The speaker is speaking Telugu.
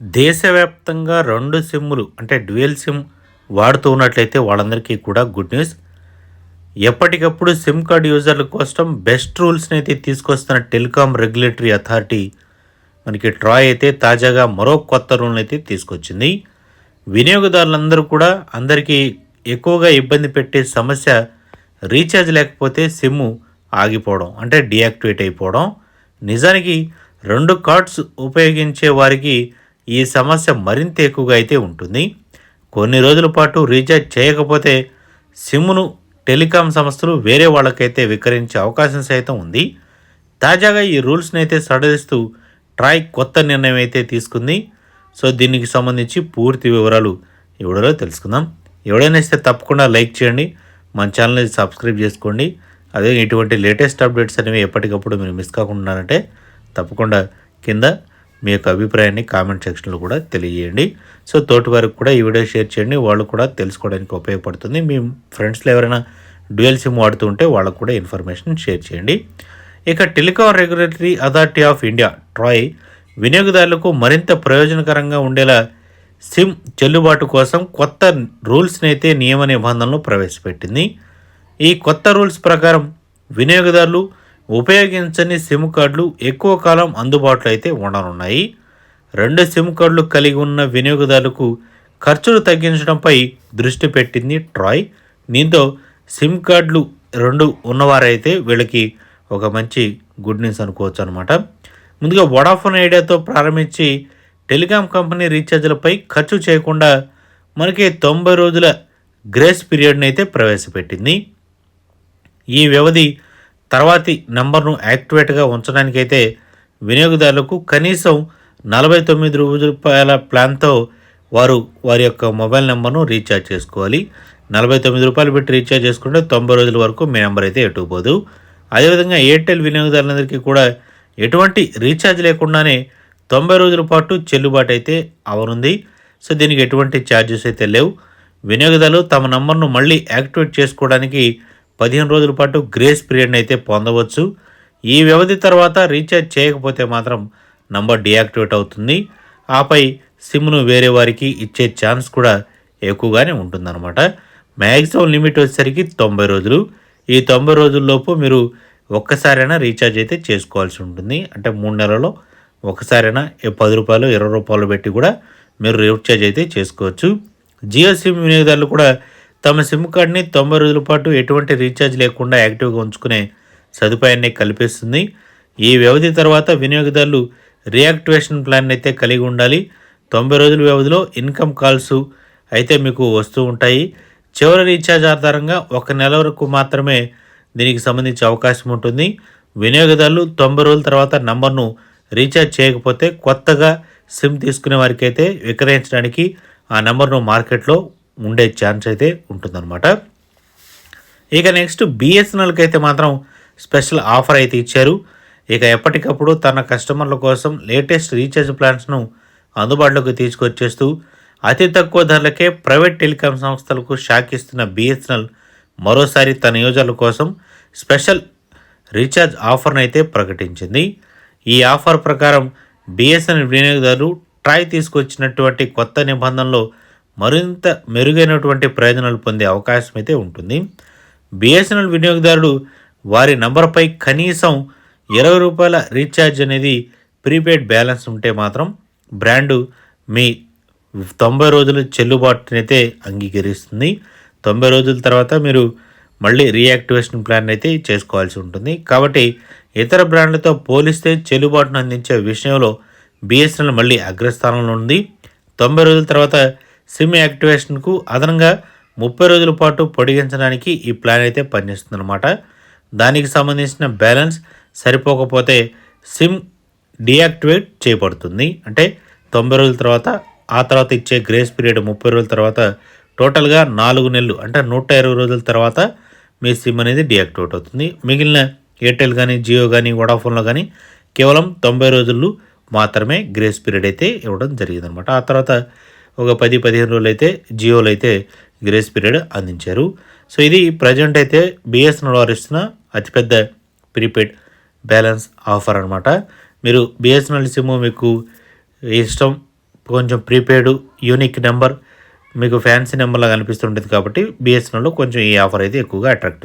దేశవ్యాప్తంగా రెండు సిమ్ములు అంటే డ్యూయల్ సిమ్ వాడుతూ ఉన్నట్లయితే వాళ్ళందరికీ కూడా గుడ్ న్యూస్. ఎప్పటికప్పుడు సిమ్ కార్డ్ యూజర్ల కోసం బెస్ట్ రూల్స్ని అయితే తీసుకొస్తున్న టెలికాం రెగ్యులేటరీ అథారిటీ మనకి ట్రాయ్ అయితే తాజాగా మరో కొత్త రూల్ని అయితే తీసుకొచ్చింది. వినియోగదారులందరూ కూడా అందరికీ ఎక్కువగా ఇబ్బంది పెట్టే సమస్య రీఛార్జ్ లేకపోతే సిమ్ ఆగిపోవడం అంటే డియాక్టివేట్ అయిపోవడం. నిజానికి రెండు కార్డ్స్ ఉపయోగించే వారికి ఈ సమస్య మరింత ఎక్కువగా అయితే ఉంటుంది. కొన్ని రోజుల పాటు రీఛార్జ్ చేయకపోతే సిమ్ను టెలికాం సంస్థలు వేరే వాళ్ళకైతే విక్రయించే అవకాశం సైతం ఉంది. తాజాగా ఈ రూల్స్ని అయితే సడలిస్తూ ట్రాయ్ కొత్త నిర్ణయం అయితే తీసుకుంది. సో దీనికి సంబంధించి పూర్తి వివరాలు ఎవడలో తెలుసుకుందాం. ఎవడైనా ఇస్తే తప్పకుండా లైక్ చేయండి. మన ఛానల్ని సబ్స్క్రైబ్ చేసుకోండి. అదే ఇటువంటి లేటెస్ట్ అప్డేట్స్ అనేవి ఎప్పటికప్పుడు మీరు మిస్ కాకుండా ఉన్నారంటే తప్పకుండా కింద మీ యొక్క అభిప్రాయాన్ని కామెంట్ సెక్షన్లో కూడా తెలియజేయండి. సో తోటి వారికి కూడా ఈ వీడియో షేర్ చేయండి. వాళ్ళు కూడా తెలుసుకోవడానికి ఉపయోగపడుతుంది. మీ ఫ్రెండ్స్లో ఎవరైనా డ్యూయల్ సిమ్ వాడుతూ ఉంటే వాళ్ళకు కూడా ఇన్ఫర్మేషన్ షేర్ చేయండి. ఇక telecom regulatory authority of India TRAI వినియోగదారులకు మరింత ప్రయోజనకరంగా ఉండేలా సిమ్ చెల్లుబాటు కోసం కొత్త రూల్స్ని అయితే నియమ నిబంధనలు ప్రవేశపెట్టింది. ఈ కొత్త రూల్స్ ప్రకారం వినియోగదారులు ఉపయోగించని సిమ్ కార్డులు ఎక్కువ కాలం అందుబాటులో అయితే ఉండనున్నాయి. రెండు సిమ్ కార్డులు కలిగి ఉన్న వినియోగదారులకు ఖర్చులు తగ్గించడంపై దృష్టి పెట్టింది ట్రాయ్. దీంతో సిమ్ కార్డులు రెండు ఉన్నవారైతే వీళ్ళకి ఒక మంచి గుడ్ న్యూస్ అనుకోవచ్చు అనమాట ముందుగా వడాఫోన్ ఐడియాతో ప్రారంభించి టెలికాం కంపెనీ రీఛార్జ్లపై ఖర్చు చేయకుండా మనకి తొంభై రోజుల గ్రేస్ పీరియడ్ని అయితే ప్రవేశపెట్టింది. ఈ వ్యవధి తర్వాతి నంబర్ను యాక్టివేట్గా ఉంచడానికైతే వినియోగదారులకు కనీసం నలభై తొమ్మిది రూపాయల ప్లాన్తో వారు వారి యొక్క మొబైల్ నెంబర్ను రీఛార్జ్ చేసుకోవాలి. నలభై తొమ్మిది రూపాయలు పెట్టి రీఛార్జ్ చేసుకుంటే తొంభై రోజుల వరకు మీ నెంబర్ అయితే ఎటుపోదు. అదేవిధంగా ఎయిర్టెల్ వినియోగదారులందరికీ కూడా ఎటువంటి రీఛార్జ్ లేకుండానే తొంభై రోజుల పాటు చెల్లుబాటు అయితే అవనుంది. సో దీనికి ఎటువంటి ఛార్జెస్ అయితే లేవు. వినియోగదారులు తమ నంబర్ను మళ్ళీ యాక్టివేట్ చేసుకోవడానికి పదిహేను రోజుల పాటు గ్రేస్ పీరియడ్ని అయితే పొందవచ్చు. ఈ వ్యవధి తర్వాత రీఛార్జ్ చేయకపోతే మాత్రం నంబర్ డియాక్టివేట్ అవుతుంది. ఆపై సిమ్ను వేరే వారికి ఇచ్చే ఛాన్స్ కూడా ఎక్కువగానే ఉంటుందన్నమాట. మ్యాక్సిమం లిమిట్ వచ్చేసరికి తొంభై రోజులు. ఈ తొంభై రోజుల్లోపు మీరు ఒక్కసారైనా రీఛార్జ్ అయితే చేసుకోవాల్సి ఉంటుంది. అంటే మూడు నెలల్లో ఒకసారైనా పది రూపాయలు ఇరవై రూపాయలు పెట్టి కూడా మీరు రీఛార్జ్ అయితే చేసుకోవచ్చు. జియో సిమ్ వినియోగదారులు కూడా తమ సిమ్ కార్డ్ని తొంభై రోజుల పాటు ఎటువంటి రీఛార్జ్ లేకుండా యాక్టివ్గా ఉంచుకునే సదుపాయాన్ని కల్పిస్తుంది. ఈ వ్యవధి తర్వాత వినియోగదారులు రీయాక్టివేషన్ ప్లాన్ అయితే కలిగి ఉండాలి. తొంభై రోజుల వ్యవధిలో ఇన్కమ్ కాల్స్ అయితే మీకు వస్తూ ఉంటాయి. చివరి రీఛార్జ్ ఆధారంగా ఒక నెల వరకు మాత్రమే దీనికి సంబంధించి అవకాశం ఉంటుంది. వినియోగదారులు తొంభై రోజుల తర్వాత నంబర్ను రీఛార్జ్ చేయకపోతే కొత్తగా సిమ్ తీసుకునే వారికి అయితే విక్రయించడానికి ఆ నెంబర్ను మార్కెట్లో ఉండే ఛాన్స్ అయితే ఉంటుందన్నమాట. ఇక నెక్స్ట్ బిఎస్ఎన్ఎల్కి అయితే మాత్రం స్పెషల్ ఆఫర్ అయితే ఇచ్చారు. ఇక ఎప్పటికప్పుడు తన కస్టమర్ల కోసం లేటెస్ట్ రీఛార్జ్ ప్లాన్స్ను అందుబాటులోకి తీసుకొచ్చేస్తూ అతి తక్కువ ధరలకే ప్రైవేట్ టెలికాం సంస్థలకు షాక్ ఇస్తున్న బిఎస్ఎన్ఎల్ మరోసారి తన యూజర్ల కోసం స్పెషల్ రీఛార్జ్ ఆఫర్ను అయితే ప్రకటించింది. ఈ ఆఫర్ ప్రకారం బిఎస్ఎన్ఎల్ వినియోగదారులు ట్రాయ్ తీసుకొచ్చినటువంటి కొత్త నిబంధనలో మరింత మెరుగైనటువంటి ప్రయోజనాలు పొందే అవకాశం అయితే ఉంటుంది. బిఎస్ఎన్ఎల్ వినియోగదారుడు వారి నంబర్పై కనీసం ఇరవై రూపాయల రీఛార్జ్ అనేది ప్రీపెయిడ్ బ్యాలెన్స్ ఉంటే మాత్రం బ్రాండు మీ తొంభై రోజుల చెల్లుబాటునైతే అంగీకరిస్తుంది. తొంభై రోజుల తర్వాత మీరు మళ్ళీ రీయాక్టివేషన్ ప్లాన్ అయితే చేసుకోవాల్సి ఉంటుంది. కాబట్టి ఇతర బ్రాండ్లతో పోలిస్తే చెల్లుబాటును అందించే విషయంలో బిఎస్ఎన్ఎల్ మళ్ళీ అగ్రస్థానంలో ఉంది. తొంభై రోజుల తర్వాత సిమ్ యాక్టివేషన్కు అదనంగా ముప్పై రోజుల పాటు పొడిగించడానికి ఈ ప్లాన్ అయితే పనిచేస్తుందన్నమాట. దానికి సంబంధించిన బ్యాలెన్స్ సరిపోకపోతే సిమ్ డియాక్టివేట్ చేయబడుతుంది. అంటే తొంభై రోజుల తర్వాత ఆ తర్వాత ఇచ్చే గ్రేస్ పీరియడ్ ముప్పై రోజుల తర్వాత టోటల్గా నాలుగు నెలలు అంటే నూట ఇరవై రోజుల తర్వాత మీ సిమ్ అనేది డియాక్టివేట్ అవుతుంది. మిగిలిన ఎయిర్టెల్ కానీ జియో కానీ వడాఫోన్లో కానీ కేవలం తొంభై రోజులు మాత్రమే గ్రేస్ పీరియడ్ అయితే ఇవ్వడం జరిగిందనమాట ఆ తర్వాత ఒక పది పదిహేను రోజులు అయితే జియోలో అయితే గ్రేస్ పీరియడ్ అందించారు. సో ఇది ప్రజెంట్ అయితే బిఎస్ఎన్ఎల్ వారు ఇస్తున్న అతిపెద్ద ప్రీపెయిడ్ బ్యాలెన్స్ ఆఫర్ అనమాట మీరు బిఎస్ఎన్ఎల్ సిమ్ మీకు ఇష్టం కొంచెం ప్రీపెయిడ్ యూనిక్ నెంబర్ మీకు ఫ్యాన్సీ నెంబర్లా కనిపిస్తుంటుంది కాబట్టి బిఎస్ఎన్ఎల్లో కొంచెం ఈ ఆఫర్ అయితే ఎక్కువగా అట్రాక్ట్